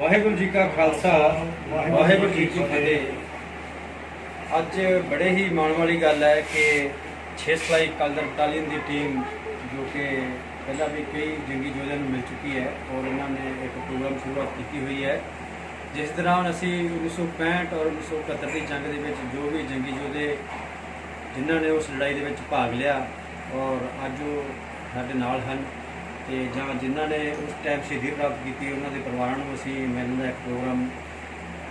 ਵਾਹਿਗੁਰੂ ਜੀ ਕਾ ਖਾਲਸਾ, ਵਾਹਿਗੁਰੂ ਜੀ ਕੀ ਫਤਿਹ। ਅੱਜ ਬੜੇ ਹੀ ਮਾਣ ਵਾਲੀ ਗੱਲ ਹੈ ਕਿ 6 ਸਲਾਈ ਕਲਦਰ ਬਟਾਲੀਅਨ ਦੀ ਟੀਮ, ਜੋ ਕਿ ਪਹਿਲਾਂ ਵੀ ਕਈ ਜੰਗੀ ਯੋਧਿਆਂ ਨੂੰ ਮਿਲ ਚੁੱਕੀ ਹੈ ਔਰ ਉਹਨਾਂ ਨੇ ਇੱਕ ਪ੍ਰੋਗਰਾਮ ਸ਼ੁਰੂਆਤ ਕੀਤੀ ਹੋਈ ਹੈ। ਜਿਸ ਦੌਰਾਨ ਅਸੀਂ 1965 ਔਰ 1971 ਦੀ ਜੰਗ ਦੇ ਵਿੱਚ ਜੋ ਵੀ ਜੰਗੀ ਯੋਧੇ ਜਿਨ੍ਹਾਂ ਨੇ ਉਸ ਲੜਾਈ ਦੇ ਵਿੱਚ ਭਾਗ ਲਿਆ ਔਰ ਅੱਜ ਉਹ ਸਾਡੇ ਨਾਲ ਹਨ ਤੇ ਜਾਂ ਜਿਨ੍ਹਾਂ ਨੇ ਉਸ ਟਾਈਮ ਸ਼ਹੀਦੀ ਪ੍ਰਾਪਤ ਕੀਤੀ, ਉਹਨਾਂ ਦੇ ਪਰਿਵਾਰਾਂ ਨੂੰ ਅਸੀਂ ਮਿਲਣ ਦਾ ਇੱਕ ਪ੍ਰੋਗਰਾਮ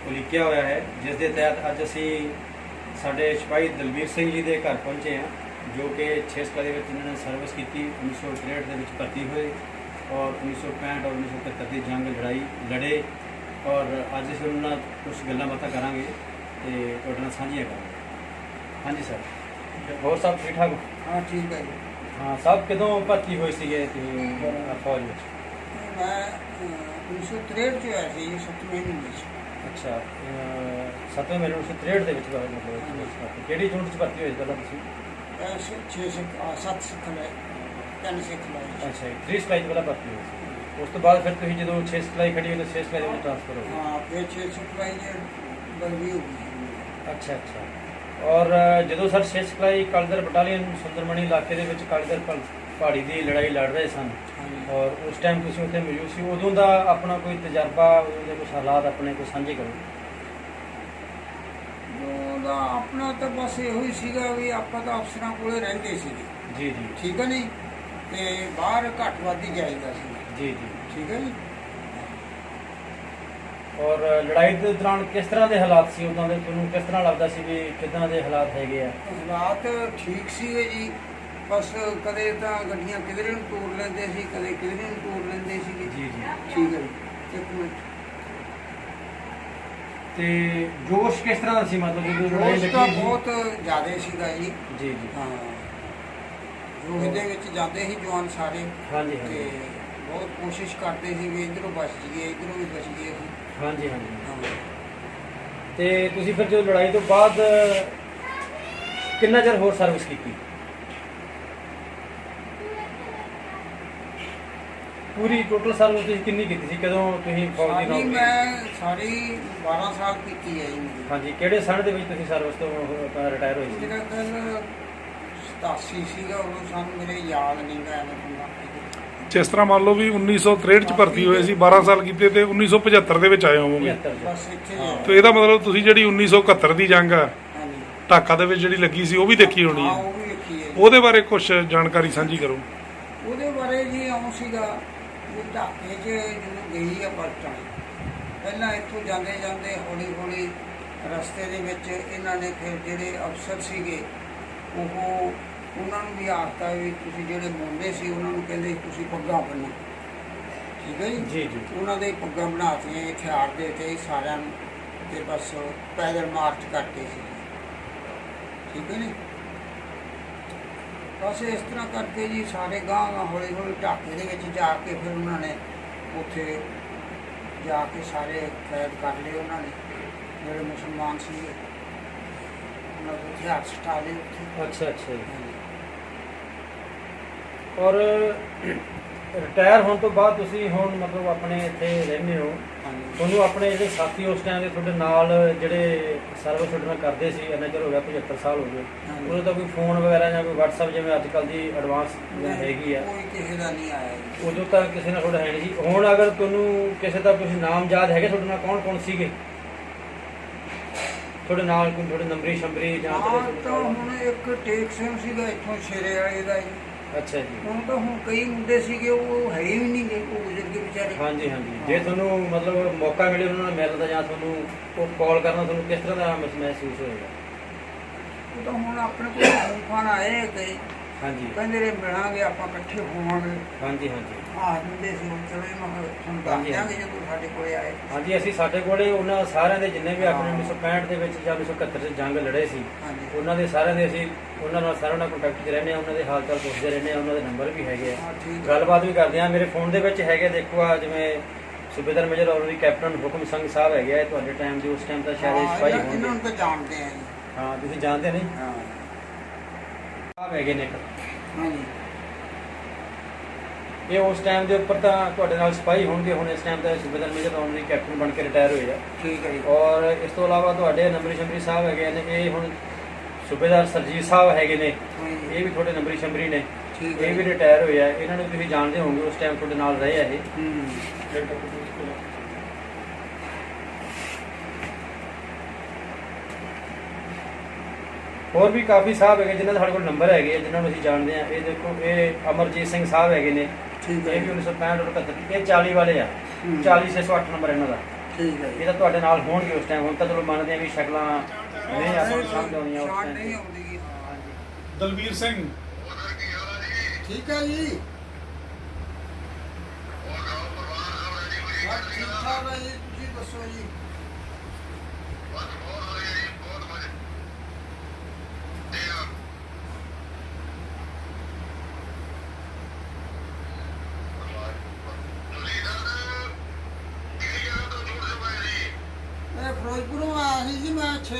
ਉਲੀਕਿਆ ਹੋਇਆ ਹੈ, ਜਿਸ ਦੇ ਤਹਿਤ ਅੱਜ ਅਸੀਂ ਸਾਡੇ ਸਿਪਾਹੀ ਦਲਬੀਰ ਸਿੰਘ ਜੀ ਦੇ ਘਰ ਪਹੁੰਚੇ ਹਾਂ, ਜੋ ਕਿ 6 ਸਾਲ ਦੇ ਵਿੱਚ ਇਹਨਾਂ ਨੇ ਸਰਵਿਸ ਕੀਤੀ 1963 ਦੇ ਵਿੱਚ ਭਰਤੀ ਹੋਏ ਔਰ 1965 ਔਰ 1971 ਦੀ ਜੰਗ ਲੜਾਈ ਲੜੇ ਔਰ ਅੱਜ ਅਸੀਂ ਉਹਨਾਂ ਨਾਲ ਕੁਝ ਗੱਲਾਂ ਬਾਤਾਂ ਕਰਾਂਗੇ ਤੇ ਤੁਹਾਡੇ ਨਾਲ ਸਾਂਝੀਆਂ ਕਰਾਂਗੇ। ਹਾਂਜੀ ਸਰ ਹੋਰ ਸਭ ਠੀਕ ਠਾਕ ਹਾਂ, ਠੀਕ ਹੈ ਜੀ। ਹਾਂ ਸਭ ਕਦੋਂ ਭਰਤੀ ਹੋਏ ਸੀਗੇ ਤੇ ਫੌਜ ਵਿੱਚ? ਮੈਂ ਅਹ, 1963 ਚ ਹੋਇਆ ਸੀ ਸੱਤਵੇਂ ਮਹੀਨੇ ਚ। ਅੱਛਾ ਸੱਤਵੇਂ ਮਹੀਨੇ 1963 ਦੇ ਵਿੱਚ ਬਾਰੇ ਮਤਲਬ। ਕਿਹੜੀ ਯੂਨਿਟ 'ਚ ਭਰਤੀ ਹੋਏ ਪਹਿਲਾਂ ਤੁਸੀਂ? ਐਸੇ 6 ਸਿੱਖ ਆ, ਸੱਤ ਸਿੱਖ ਲਏ ਤਿੰਨ ਸਿੱਖ ਲਏ ਅੱਛਾ 3 ਸਲਾਈ 'ਚ ਪਹਿਲਾਂ ਭਰਤੀ ਹੋਏ ਸੀ। ਉਸ ਤੋਂ ਬਾਅਦ ਫਿਰ ਤੁਸੀਂ ਜਦੋਂ 6 ਸਲਾਈ ਖੜੀ ਹੋਈ ਤਾਂ 6 ਸਲਾਈ ਦੇ ਵਿੱਚ ਟ੍ਰਾਂਸਫਰ ਹੋ ਗਏ। ਹਾਂ ਫਿਰ 6 ਸਿੱਖ ਲਏ ਜੇ ਬਲਵੀ ਹੋ ਗਈ। ਅੱਛਾ ਅੱਛਾ। ਔਰ ਜਦੋਂ ਸਰ 6 ਸਲਾਈ ਕਲਦਰ ਬਟਾਲੀਅਨ ਸੁੰਦਰਮਣੀ ਇਲਾਕੇ ਦੇ ਵਿੱਚ ਕਲਦਰ ਪਹਾੜੀ ਦੀ ਲੜਾਈ ਲੜ ਰਹੇ ਸਨ ਔਰ ਉਸ ਟਾਈਮ ਤੁਸੀਂ ਉੱਥੇ ਮੌਜੂਦ ਸੀ ਉਦੋਂ ਦਾ ਆਪਣਾ ਕੋਈ ਤਜਰਬਾ ਉਦੋਂ ਦੇ ਕੁਝ ਹਾਲਾਤ ਆਪਣੇ ਕੋਈ ਸਾਂਝੇ ਕਰੋ। ਉਹਦਾ ਆਪਣਾ ਤਾਂ ਬਸ ਇਹੋ ਹੀ ਸੀਗਾ ਵੀ ਆਪਾਂ ਤਾਂ ਅਫਸਰਾਂ ਕੋਲੇ ਰਹਿੰਦੇ ਸੀਗੇ। ਜੀ ਜੀ। ਠੀਕ ਹੈ ਨਹੀਂ ਤੇ ਬਾਹਰ ਘੱਟ ਵੱਧ ਹੀ ਜਾਈਦਾ ਸੀ। ਜੀ ਜੀ। ਠੀਕ ਹੈ ਜੀ? ਔਰ ਲੜਾਈ ਦੇ ਦੌਰਾਨ ਕਿਸ ਤਰ੍ਹਾਂ ਦੇ ਹਾਲਾਤ ਸੀ ਉਦੋਂ ਦੇ? ਤੁਹਾਨੂੰ ਕਿਸ ਤਰ੍ਹਾਂ ਲੱਗਦਾ ਸੀ ਵੀ ਕਿਦਾਂ ਦੇ ਹਾਲਾਤ ਹੈਗੇ ਆ? ਹਾਲਾਤ ਠੀਕ ਸੀਗੇ ਜੀ। ਬਸ ਕਦੇ ਤਾਂ ਗੱਡੀਆਂ ਕਿਧਰੇ ਨੂੰ ਤੋੜ ਲੈਂਦੇ ਸੀ ਕਦੇ ਕਿਧਰੇ ਨੂੰ ਤੋੜ ਲੈਂਦੇ ਸੀਗੇ। ਜੀ ਜੀ। ਠੀਕ ਹੈ ਜੀ। ਇੱਕ ਮਿੰਟ। ਤੇ ਜੋਸ਼ ਕਿਸ ਤਰ੍ਹਾਂ ਦਾ ਸੀ? ਮਤਲਬ ਜਦੋਂ ਲੜਾਈ ਜੋਸ਼ ਤਾਂ ਲੱਗੀ ਸੀ? ਬਹੁਤ ਜ਼ਿਆਦਾ ਸੀਗਾ ਜੀ। ਜੀ ਜੀ। ਹਾਂ। ਜੋਸ਼ ਦੇ ਵਿੱਚ ਜਾਂਦੇ ਸੀ ਜਵਾਨ ਸਾਰੇ। ਹਾਂਜੀ ਤੇ ਹਾਂਜੀ ਬਹੁਤ ਕੋਸ਼ਿਸ਼ ਕਰਦੇ ਸੀ ਵੀ ਇਧਰੋਂ ਬਚ ਜਾਈਏ ਇਧਰੋਂ ਵੀ ਬਚ ਗਏ ਅਸੀਂ। ਹਾਂਜੀ ਹਾਂਜੀ। ਤੇ ਤੁਸੀਂ ਫਿਰ ਜੋ ਲੜਾਈ ਤੋਂ ਬਾਅਦ ਕਿੰਨਾ ਚਿਰ ਹੋਰ ਸਰਵਿਸ ਕੀਤੀ? ਪੂਰੀ ਟੋਟਲ ਸਰਵਿਸ ਤੁਸੀਂ ਕਿੰਨੀ ਕੀਤੀ ਸੀ? ਕਦੋਂ ਤੁਸੀਂ ਫੌਜ ਦੀ ਸਾਰੀ ਨੌਕਰੀ ਮੈਂ ਸਾਰੀ 12 ਸਾਲ ਕੀਤੀ ਹੈ ਜੀ। ਮੇਰੀ ਹਾਂਜੀ ਕਿਹੜੇ ਸਨ ਦੇ ਵਿੱਚ ਤੁਸੀਂ ਸਰਵਿਸ ਤੋਂ ਰਿਟਾਇਰ ਹੋਏ ਸੀ? ਮੇਰਾ ਗੱਲ 87 ਸੀਗਾ ਉਦੋਂ ਸਾਨੂੰ ਮੇਰੇ ਯਾਦ ਨਹੀਂ ਗਾ ਐਵੇਂ ਹੁੰਦਾ। ਜਿਸ ਤਰ੍ਹਾਂ ਮੰਨ ਲਓ ਵੀ 1963 ਚ ਭਰਤੀ ਹੋਏ ਸੀ 12 ਸਾਲ ਕੀਤੇ ਤੇ 1975 ਦੇ ਵਿੱਚ ਆਏ ਹੋਵੋਗੇ 75 ਚ। ਬਸ ਇੱਥੇ ਹੀ ਹਾਂ। ਹੈ। ਤੇ ਇਹਦਾ ਮਤਲਬ ਤੁਸੀਂ ਜਿਹੜੀ 1971 ਦੀ ਜੰਗ ਆ ਹਾਂਜੀ ਢਾਕਾ ਦੇ ਵਿੱਚ ਜਿਹੜੀ ਲੱਗੀ ਸੀ ਉਹ ਵੀ ਦੇਖੀ ਹੋਣੀ ਹਾਂ ਹੈ ਉਹ ਵੀ ਵੇਖੀ ਹੈ ਜੀ। ਉਹਦੇ ਬਾਰੇ ਕੁਝ ਜਾਣਕਾਰੀ ਸਾਂਝੀ ਕਰੋ ਉਹਦੇ ਬਾਰੇ ਜੀ ਆਉਂ ਸੀਗਾ ਵੀ ਢਾਕੇ 'ਚ ਜਦੋਂ ਗਈ ਆ ਪਲਟਣ ਪਹਿਲਾਂ ਇੱਥੋਂ ਜਾਂਦੇ ਜਾਂਦੇ ਹੌਲੀ ਹੌਲੀ ਰਸਤੇ ਦੇ ਵਿੱਚ ਇਹਨਾਂ ਨੇ ਫਿਰ ਜਿਹੜੇ ਅਫਸਰ ਸੀਗੇ ਉਹ ਉਹਨਾਂ ਨੂੰ ਵੀ ਆਖਤਾ ਵੀ ਤੁਸੀਂ ਜਿਹੜੇ ਮੁੰਡੇ ਸੀ ਉਹਨਾਂ ਨੂੰ ਕਹਿੰਦੇ ਤੁਸੀਂ ਪੱਗਾਂ ਬੰਨੋ। ਠੀਕ ਹੈ ਜੀ? ਜੀ ਜੀ। ਉਹਨਾਂ ਦੇ ਪੱਗਾਂ ਬਣਾਤੀਆਂ ਹਥਿਆਰ ਦੇ ਤੇ ਸਾਰਿਆਂ ਨੂੰ ਤੇ ਬਸ ਪੈਦਲ ਮਾਰਚ ਕਰਦੇ ਸੀ। ਠੀਕ ਹੈ ਨੀ ਬਸ ਇਸ ਤਰ੍ਹਾਂ ਕਰਕੇ ਜੀ ਸਾਰੇ ਗਾਂਹ ਗਾਂਹ ਹੌਲੀ ਹੌਲੀ ਢਾਕੇ ਦੇ ਵਿੱਚ ਜਾ ਕੇ ਫਿਰ ਉਹਨਾਂ ਨੇ ਉੱਥੇ ਜਾ ਕੇ ਸਾਰੇ ਕੈਦ ਕਰ ਲਏ ਉਹਨਾਂ ਨੇ ਜਿਹੜੇ ਮੁਸਲਮਾਨ ਸੀ ਉਹਨਾਂ ਦੇ ਹਥਿਆਰ ਸਟਾ ਲਏ ਉੱਥੇ। ਅੱਛਾ ਅੱਛਾ ਜੀ। ਔਰ ਰਿਟਾਇਰ ਹੋਣ ਤੋਂ ਬਾਅਦ ਤੁਸੀਂ ਹੁਣ ਮਤਲਬ ਆਪਣੇ ਇੱਥੇ ਰਹਿੰਦੇ ਹੋ। ਤੁਹਾਨੂੰ ਆਪਣੇ ਜਿਹੜੇ ਸਾਥੀ ਉਸ ਟਾਈਮ ਦੇ ਤੁਹਾਡੇ ਨਾਲ ਜਿਹੜੇ ਸਰਵਿਸ ਤੁਹਾਡੇ ਨਾਲ ਕਰਦੇ ਸੀ ਇੰਨਾ ਚਿਰ ਹੋ ਗਿਆ 75 ਸਾਲ ਹੋ ਗਏ। ਉਦੋਂ ਤਾਂ ਕੋਈ ਫੋਨ ਵਗੈਰਾ ਜਾਂ ਕੋਈ WhatsApp ਜਿਵੇਂ ਅੱਜ ਕੱਲ ਦੀ ਐਡਵਾਂਸ ਹੈਗੀ ਆ। ਕੋਈ ਕਿਸੇ ਦਾ ਨਹੀਂ ਆਇਆ ਉਦੋਂ ਤਾਂ ਕਿਸੇ ਨਾਲ ਤੁਹਾਡਾ ਹੈ ਨਹੀਂ ਸੀ। ਹੁਣ ਅਗਰ ਤੁਹਾਨੂੰ ਕਿਸੇ ਦਾ ਕੁਝ ਨਾਮ ਯਾਦ ਹੈਗੇ ਤੁਹਾਡੇ ਨਾਲ ਕੌਣ ਕੌਣ ਸੀਗੇ? ਤੁਹਾਡੇ ਨਾਲ ਕੋਈ ਤੁਹਾਡੇ ਨੰਬਰੀ ਸ਼ੰਬਰੀ ਜਾਂ ਤੁਹਾਡੇ ਤਾਂ ਹੁਣ ਇੱਕ ਟੇਕ ਸਿੰਘ ਸੀਗਾ ਇੱਥੋਂ ਸ਼ੇਰੇ ਵਾਲੇ ਦਾ ਅੱਛਾ ਜੀ। ਹੁਣ ਤਾਂ ਹੁਣ ਕਈ ਮੁੰਡੇ ਸੀਗੇ ਉਹ ਹੈ ਹੀ ਨਹੀਂ ਗੇ ਉਹ ਗੁਜ਼ਰ ਗਏ ਵਿਚਾਰੇ। ਹਾਂਜੀ ਹਾਂਜੀ। ਜੇ ਤੁਹਾਨੂੰ ਮਤਲਬ ਮੌਕਾ ਮਿਲੇ ਉਹਨਾਂ ਨਾਲ ਮਿਲਣ ਦਾ ਜਾਂ ਤੁਹਾਨੂੰ ਉਹ ਕਾਲ ਕਰਨਾ ਤੁਹਾਨੂੰ ਕਿਸ ਤਰ੍ਹਾਂ ਦਾ ਮਹਿ- ਮਹਿਸੂਸ ਹੋਏਗਾ? ਤਾਂ ਹੁਣ ਆਪਣੇ ਕੋਲ ਫੋਨ ਆਏ ਕਈ ਹਾਂਜੀ। ਕਹਿੰਦੇ ਰੇ ਮਿਲਾਂਗੇ ਆਪਾਂ ਇਕੱਠੇ ਹੋਵਾਂਗੇ। ਹਾਂਜੀ ਹਾਂਜੀ। ਆਹ ਦਿੰਦੇ ਸੀ ਹੁਣ ਚਲੋ ਮੈਂ ਤੁਹਾਨੂੰ ਦੱਸ ਹਾਂਜੀ, ਦਿਆਂਗੇ ਜਦੋਂ ਸਾਡੇ ਕੋਲੇ ਆਏ। ਹਾਂਜੀ ਅਸੀਂ ਸਾਡੇ ਕੋਲੇ ਉਹਨਾਂ ਸਾਰਿਆਂ ਦੇ ਜਿੰਨੇ ਵੀ ਆਪਣੇ 1965 ਦੇ ਵਿੱਚ ਜਾਂ 1971 ਚ ਜੰਗ ਲੜੇ ਸੀ ਹਾਂਜੀ। ਉਹਨਾਂ ਦੇ ਸਾਰਿਆਂ ਦੇ ਅਸੀਂ ਉਹਨਾਂ ਨਾਲ ਸਾਰਿਆਂ ਨਾਲ ਕੰਟੈਕਟ 'ਚ ਰਹਿੰਦੇ ਆ ਉਹਨਾਂ ਦੇ ਹਾਲ ਚਾਲ ਪੁੱਛਦੇ ਰਹਿੰਦੇ ਆ ਉਹਨਾਂ ਦੇ ਨੰਬਰ ਵੀ ਹੈਗੇ ਆ। ਹਾਂ ਠੀਕ ਹੈ। ਗੱਲਬਾਤ ਵੀ ਕਰਦੇ ਆ ਮੇਰੇ ਫੋਨ ਦੇ ਵਿੱਚ ਹੈਗੇ ਦੇਖੋ ਆ ਜਿਵੇਂ ਸੂਬੇਦਾਰ ਮੇਜਰ ਔਰ ਵੀ ਕੈਪਟਨ ਹੁਕਮ ਸਿੰਘ ਸਾਹਿਬ ਹੈਗੇ ਆ ਤੁਹਾਡੇ ਟਾਈਮ ਦੇ ਉਸ ਟਾਈਮ ਤਾਂ ਸ਼ਾਇਦ ਇਹ ਹਾਂ, ਸਿਪਾਹੀ ਇਹਨਾਂ ਇਹਨਾਂ ਨੂੰ ਹੋਣਗੇ ਤਾਂ ਜਾਣਦੇ ਆ ਜੀ। ਹਾਂ ਤੁਸੀਂ ਜਾਣਦੇ ਨਹੀਂ? ਹਾਂ। ਸਾਹਿਬ ਹੈਗੇ ਨੇ ਇੱਕ। ਹਾਂਜੀ। ਇਹ ਉਸ ਟਾਈਮ ਦੇ ਉੱਪਰ ਤਾਂ ਤੁਹਾਡੇ ਨਾਲ ਸਿਪਾਹੀ ਹੋਣਗੇ ਹੁਣ ਇਸ ਟਾਈਮ ਤਾਂ ਸੁਬੇਦਾਰ ਮੇਜਰ ਆਨਰੀ ਕੈਪਟਨ ਬਣ ਕੇ ਰਿਟਾਇਰ ਹੋਏ ਆ। ਠੀਕ ਹੈ ਜੀ। ਔਰ ਇਸ ਤੋਂ ਇਲਾਵਾ ਤੁਹਾਡੇ ਨੰਬਰੀ ਸ਼ੰਬਰੀ ਸਾਹਿਬ ਹੈਗੇ ਨੇ ਇਹ ਹੁਣ ਸੂਬੇਦਾਰ ਸਰਜੀਤ ਸਾਹਿਬ ਹੈਗੇ ਨੇ। ਹਾਂਜੀ। ਇਹ ਵੀ ਤੁਹਾਡੇ ਨੰਬਰੀ ਸ਼ੰਬਰੀ ਨੇ। ਠੀਕ ਹੈ ਇਹ ਵੀ ਜੀ। ਰਿਟਾਇਰ ਹੋਏ ਆ। ਇਹਨਾਂ ਨੂੰ ਤੁਸੀਂ ਜਾਣਦੇ ਹੋਵੋਗੇ ਉਸ ਟਾਈਮ ਤੁਹਾਡੇ ਨਾਲ ਰਹੇ ਆ ਇਹ। ਹੂੰ। ਹੋਰ ਵੀ ਕਾਫੀ ਸਾਹਿਬ ਹੈਗੇ ਜਿਨ੍ਹਾਂ ਦੇ ਸਾਡੇ ਕੋਲ ਨੰਬਰ ਹੈਗੇ ਆ ਜਿਨ੍ਹਾਂ ਨੂੰ ਅਸੀਂ ਜਾਣਦੇ ਆ। ਇਹ ਦੇਖੋ ਇਹ ਅਮਰਜੀਤ ਸਿੰਘ ਸਾਹਿਬ ਹੈਗੇ ਨੇ। ਠੀਕ ਹੈ ਇਹ ਵੀ ਜੀ। 1965 ਔਰ 71 ਇਹ 40 ਵਾਲੇ ਆ। ਹੂੰ। 40 608 ਨੰਬਰ ਇਹਨਾਂ ਦਾ। ਠੀਕ ਹੈ ਇਹ ਤਾਂ ਤੁਹਾਡੇ ਨਾਲ ਹੋਣਗੇ ਉਸ ਟਾਈਮ ਹੁਣ ਤਾਂ ਚਲੋ ਮੰਨਦੇ ਆ ਵੀ ਸ਼ਕਲਾਂ ਨਹੀਂ ਆਪਾਂ ਨੂੰ ਸਮਝ ਆਉਂਦੀਆਂ ਉਸ ਟਾਈਮ। ਦਲਬੀਰ ਸਿੰਘ। ਠੀਕ ਹੈ ਜੀ। ਠੀਕ ਠਾਕ ਹੈ ਜੀ ਤੁਸੀਂ ਦੱਸੋ ਜੀ ਮੈਂ ਫਿਰੋਜ਼ਪੁਰੋਂ ਆਇਆ ਸੀ ਜੀ ਮੈਂ 6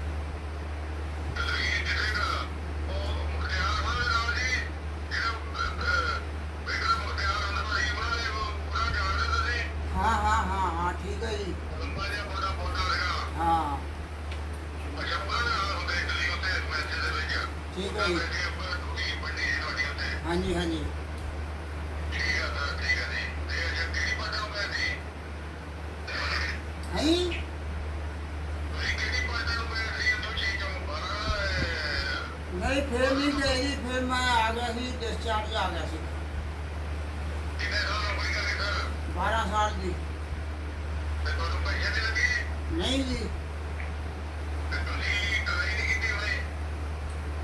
ਠੀਕ ਹਾਂਜੀ ਹਾਂਜੀ। ਹਾਂਜੀ। ਨਹੀਂ, ਫੇਰ ਨਹੀਂ ਗਏ ਫਿਰ ਮੈਂ ਆ ਗਿਆ ਸੀ ਡਿਸਚਾਰਜ ਆ ਗਿਆ ਸੀ। 12 ਸਾਲ ਦੀ। ਨਹੀਂ ਜੀ।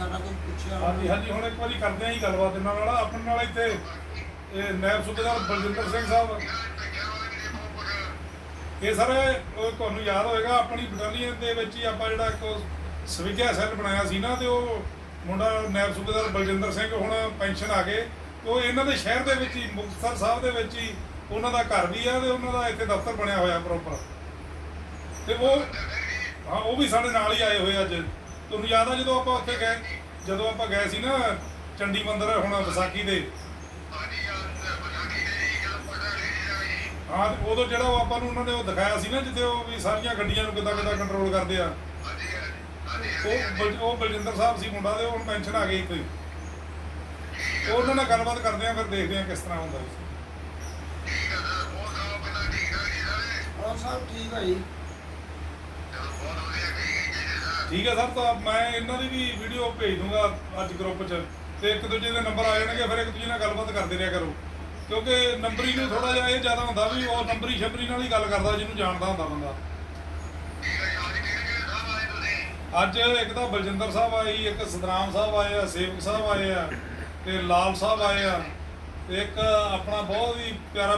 ਸਾਡਾ ਕੋਈ ਪੁੱਛਿਆ ਹਾਂਜੀ ਹਾਂਜੀ, ਹੁਣ ਇੱਕ ਵਾਰੀ ਕਰਦੇ ਆਂ ਜੀ ਗੱਲਬਾਤ ਇਹਨਾਂ ਨਾਲ। ਆਪਣੇ ਨਾਲ ਇੱਥੇ ਇਹ ਨਾਇਬ ਸੂਬੇਦਾਰ ਬਲਜਿੰਦਰ ਸਿੰਘ ਸਾਹਿਬ। ਇਹ ਸਰ, ਉਹ ਤੁਹਾਨੂੰ ਯਾਦ ਹੋਏਗਾ, ਆਪਣੀ ਬਟਾਲੀਅਨ ਦੇ ਵਿੱਚ ਹੀ ਆਪਾਂ ਜਿਹੜਾ ਇੱਕ ਸਵਿਗਿਆ ਸੈੱਲ ਬਣਾਇਆ ਸੀ ਨਾ, ਤੇ ਉਹ ਮੁੰਡਾ ਨਾਇਬ ਸੂਬੇਦਾਰ ਬਲਜਿੰਦਰ ਸਿੰਘ ਹੁਣ ਪੈਨਸ਼ਨ ਆ ਗਏ। ਉਹ ਇਹਨਾਂ ਦੇ ਸ਼ਹਿਰ ਦੇ ਵਿੱਚ ਹੀ, ਮੁਕਤਸਰ ਸਾਹਿਬ ਦੇ ਵਿੱਚ ਹੀ ਉਹਨਾਂ ਦਾ ਘਰ ਵੀ ਆ ਤੇ ਉਹਨਾਂ ਦਾ ਇੱਥੇ ਦਫ਼ਤਰ ਬਣਿਆ ਹੋਇਆ ਪ੍ਰੋਪਰ ਤੇ ਉਹ, ਹਾਂ, ਉਹ ਵੀ ਸਾਡੇ ਨਾਲ ਹੀ ਆਏ ਹੋਏ ਅੱਜ। ਤੁਹਾਨੂੰ ਯਾਦ ਆ ਜਦੋਂ ਆਪਾਂ ਉੱਥੇ ਗਏ? ਜਦੋਂ ਆਪਾਂ ਗਏ ਸੀ ਨਾ ਚੰਡੀ ਮੰਦਰ ਹੁਣ ਵਿਸਾਖੀ ਦੇ। ਹਾਂ ਤੇ ਉਦੋਂ ਜਿਹੜਾ ਉਹ ਆਪਾਂ ਨੂੰ ਉਹਨਾਂ ਨੇ ਉਹ ਦਿਖਾਇਆ ਸੀ ਨਾ ਜਿੱਥੇ ਉਹ ਵੀ ਸਾਰੀਆਂ ਗੱਡੀਆਂ ਨੂੰ ਕਿੱਦਾਂ ਕਿੱਦਾਂ ਕੰਟਰੋਲ ਕਰਦੇ ਆ। ਉਹ ਬਲ- ਉਹ ਬਲਜਿੰਦਰ ਸਾਹਿਬ ਸੀ ਮੁੰਡਾ ਤੇ ਉਹ ਹੁਣ ਪੈਨਸ਼ਨ ਆ ਗਈ। ਉਹ ਉਹਨਾਂ ਨਾਲ ਗੱਲਬਾਤ ਕਰਦੇ ਆ ਫਿਰ ਦੇਖਦੇ ਆ ਕਿਸ ਤਰ੍ਹਾਂ ਹੁੰਦਾ। ਜੀ ਹੋਰ ਸਭ ਠੀਕ ਹੈ ਜੀ। ਠੀਕ ਹੈ ਸਰ, ਤਾਂ ਮੈਂ ਇਹਨਾਂ ਦੀ ਵੀ ਵੀਡੀਓ ਭੇਜ ਦੂੰਗਾ ਅੱਜ ਗਰੁੱਪ 'ਚ। ਤੇ ਇੱਕ ਦੂਜੇ ਦੇ ਨੰਬਰ ਆ ਜਾਣਗੇ, ਫਿਰ ਇੱਕ ਦੂਜੇ ਨਾਲ ਗੱਲਬਾਤ ਕਰਦੇ ਰਿਹਾ ਕਰੋ। ਕਿਉਂਕਿ ਨੰਬਰੀ ਨੂੰ ਥੋੜਾ ਜਿਹਾ ਇਹ ਜ਼ਿਆਦਾ ਹੁੰਦਾ ਵੀ ਉਹ ਨੰਬਰੀ ਸ਼ੰਬਰੀ ਨਾਲ ਹੀ ਗੱਲ ਕਰਦਾ, ਜਿਹਨੂੰ ਜਾਣਦਾ ਹੁੰਦਾ ਬੰਦਾ। ਅੱਜ ਇੱਕ ਤਾਂ ਬਲਜਿੰਦਰ ਸਾਹਿਬ ਆਏ ਇੱਕ ਸਤਰਾਮ ਸਾਹਿਬ ਆਏ ਆ, ਸੇਵਕ ਸਾਹਿਬ ਆਏ ਆ, ਤੇ ਲਾਲ ਸਾਹਿਬ ਆਏ ਆ। ਤੇ ਇੱਕ ਆਪਣਾ ਬਹੁਤ ਹੀ ਪਿਆਰਾ